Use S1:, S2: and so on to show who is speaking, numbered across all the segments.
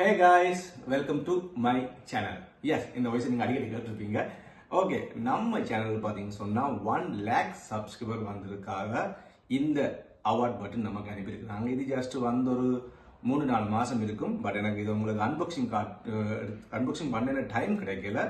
S1: Hey guys welcome to my channel yes இந்த வயசு நீங்கள் அடிக்கடி கேட்டிருப்பீங்க. ஓகே நம்ம சேனல் பார்த்தீங்கன்னு சொன்னால் ஒன் லேக் சப்ஸ்கிரைபர் வந்ததுக்காக இந்த அவார்ட் பட்டன் நமக்கு அனுப்பியிருக்கிறாங்க. இது ஜஸ்ட் வந்த ஒரு மூணு நாலு மாதம் இருக்கும். பட் எனக்கு இது உங்களுக்கு அன்பாக்சிங் காட் அன்பாக்சிங் பண்ண டைம் கிடைக்கல.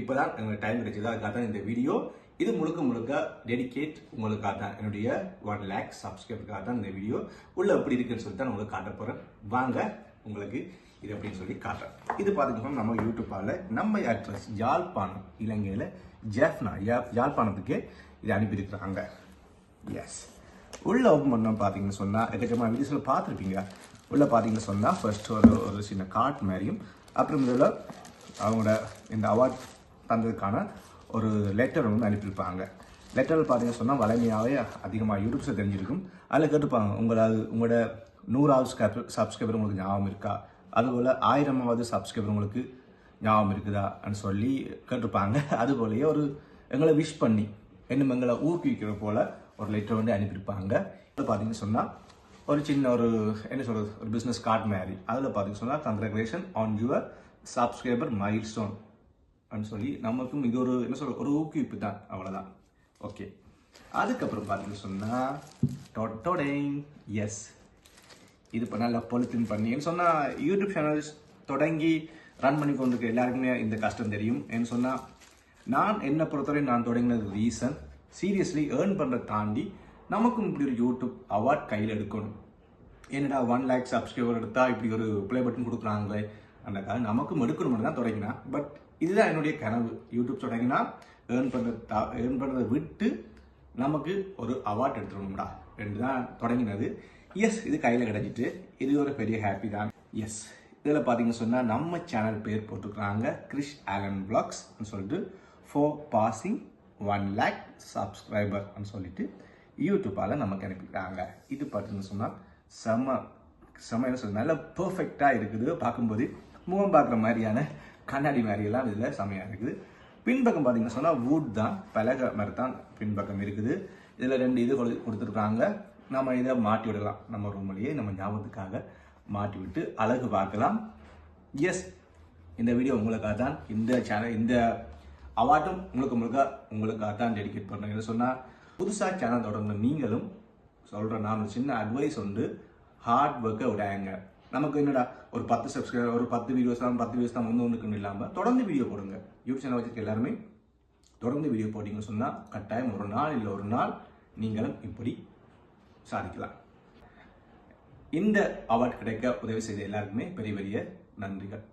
S1: இப்போதான் எனக்கு டைம் கிடைச்சது. அதுக்காக தான் இந்த வீடியோ இது முழுக்க முழுக்க டெடிகேட் உங்களுக்காக தான். என்னுடைய ஒன் லேக் சப்ஸ்கிரைபருக்காக தான் இந்த வீடியோ உள்ள எப்படி இருக்குன்னு சொல்லி தான் உங்களுக்கு காட்ட போகிறேன் வாங்க உங்களுக்கு இது அப்படின்னு சொல்லி காட்டுறேன். இது பார்த்தீங்கன்னா நம்ம யூடியூப்பால் நம்ம ஆக்ட்ரஸ் யாழ்ப்பாணம் இலங்கையில் ஜெஃப்னா யா- யாழ்ப்பாணத்துக்கு இது அனுப்பியிருக்கிறாங்க. எஸ் உள்ள ஓப்பன் பண்ணோம் பார்த்தீங்கன்னு சொன்னால் எக்கச்சக்கமாக வீடியோஸில் பார்த்துருப்பீங்க. உள்ளே பார்த்தீங்கன்னு சொன்னால் ஃபர்ஸ்ட் ஒரு ஒரு சின்ன கார்ட் மாதிரியும் அப்புறம் இதில் அவங்களோட இந்த அவார்ட் தந்ததுக்கான ஒரு லெட்டர் வந்து அனுப்பியிருப்பாங்க. லெட்டர் பார்த்தீங்கன்னு சொன்னால் வளமையாகவே அதிகமாக யூடியூப்ஸில் தெரிஞ்சிருக்கும். அதில் கேட்டுப்பாங்க உங்களால் உங்களோட நூறாவது சப்ஸ்கிரைபர் உங்களுக்கு ஞாபகம் இருக்கா அதுபோல் ஆயிரமாவது சப்ஸ்கிரைபர் உங்களுக்கு ஞாபகம் இருக்குதான்னு சொல்லி கேட்டிருப்பாங்க அதுபோலயே ஒரு எங்களை விஷ் பண்ணி இன்னும் எங்களை ஊக்குவிக்கிற போல ஒரு லெட்டர் வந்து அனுப்பியிருப்பாங்க அதில் பார்த்தீங்கன்னு சொன்னால் ஒரு சின்ன ஒரு என்ன சொல்கிறது ஒரு பிஸ்னஸ் கார்டு மாதிரி அதில் பார்த்தீங்கன்னு சொன்னால் congratulation on your subscriber milestone அப்படின்னு சொல்லி நமக்கும் இது ஒரு என்ன சொல்ற ஒரு ஊக்குவிப்பு தான் அவ்வளோதான் ஓகே அதுக்கப்புறம் பார்த்தீங்கன்னு சொன்னால் டொடேங் எஸ் இது இப்போ நல்லா பொலித்தின் பண்ணி ஏன்னு சொன்னால் யூடியூப் சேனல்ஸ் தொடங்கி ரன் பண்ணி கொண்டிருக்க எல்லாருக்குமே இந்த கஷ்டம் தெரியும். ஏன்னு சொன்னால் நான் என்னை பொறுத்தவரை நான் தொடங்கினது ரீசன் சீரியஸ்லி ஏர்ன் பண்ணுறத தாண்டி நமக்கும் இப்படி ஒரு யூடியூப் அவார்ட் கையில் எடுக்கணும். என்னடா ஒன் லேக் சப்ஸ்கிரைபர் எடுத்தால் இப்படி ஒரு ப்ளே பட்டன் கொடுக்குறாங்களே. அந்த காக நமக்கும் எடுக்கணும்னு தான் தொடங்கினேன். பட் இதுதான் என்னுடைய கனவு. யூடியூப் தொடங்கினா ஏர்ன் பண்ணுறத ஏர்ன் பண்ணுறதை விட்டு நமக்கு ஒரு அவார்ட் எடுத்துடணும்டா ரெண்டு தான் தொடங்கினது. எஸ் இது கையில் கிடச்சிட்டு இது ஒரு பெரிய ஹாப்பி தான். எஸ் இதில் பார்த்தீங்கன்னு சொன்னால் நம்ம சேனல் பேர் போட்டுக்கிறாங்க கிறிஷ் ஆலன் பிளாக்ஸ்னு சொல்லிட்டு ஃபோர் பாசிங் ஒன் லேக் சப்ஸ்கிரைபர்னு சொல்லிட்டு யூடியூப்பால் நமக்கு அனுப்பிக்கிறாங்க. இது பார்த்தீங்கன்னு சொன்னால் செம செம என்ன சொல்றது பர்ஃபெக்டாக இருக்குது. பார்க்கும்போது முகம் பார்க்குற மாதிரியான கண்ணாடி மாதிரியெல்லாம் இதில் செமையாக இருக்குது. பின்பக்கம் பார்த்தீங்கன்னா சொன்னால் வுட் தான் பலகை மாதிரி தான் பின்பக்கம் இருக்குது. இதில் ரெண்டு இது கொடுத்துருக்காங்க. நம்ம இதை மாட்டி விடலாம். நம்ம ரூம்லேயே நம்ம ஞாபகத்துக்காக மாட்டி விட்டு அழகு பார்க்கலாம். எஸ் இந்த வீடியோ உங்களுக்காக தான் இந்த சேனல் இந்த அவார்டும் முழுக்க முழுக்க உங்களுக்காக தான் டெடிகேட் பண்ணுறேன் என்ன சொன்னால் புதுசாக சேனல் தொடர்ந்த நீங்களும் சொல்கிற நான் ஒரு சின்ன அட்வைஸ் உண்டு. ஹார்ட் ஒர்க்கை விடாங்க. நமக்கு என்னடா ஒரு பத்து சப்ஸ்கிரைபர் ஒரு பத்து வீடியோஸ் தான் பத்து வீடியோஸ் தான் ஒன்று ஒன்றுக்குன்னு இல்லாமல் தொடர்ந்து வீடியோ போடுங்க. யூடியூப் சேனல் வச்சுருக்க எல்லாருமே தொடர்ந்து வீடியோ போட்டிங்கன்னு சொன்னால் கட்டாயம் ஒரு நாள் இல்லை ஒரு நாள் நீங்களும் இப்படி சாதிக்கலாம். இந்த அவார்ட் கிடைக்க உதவி செய்த எல்லாருக்குமே பெரிய பெரிய நன்றிகள்.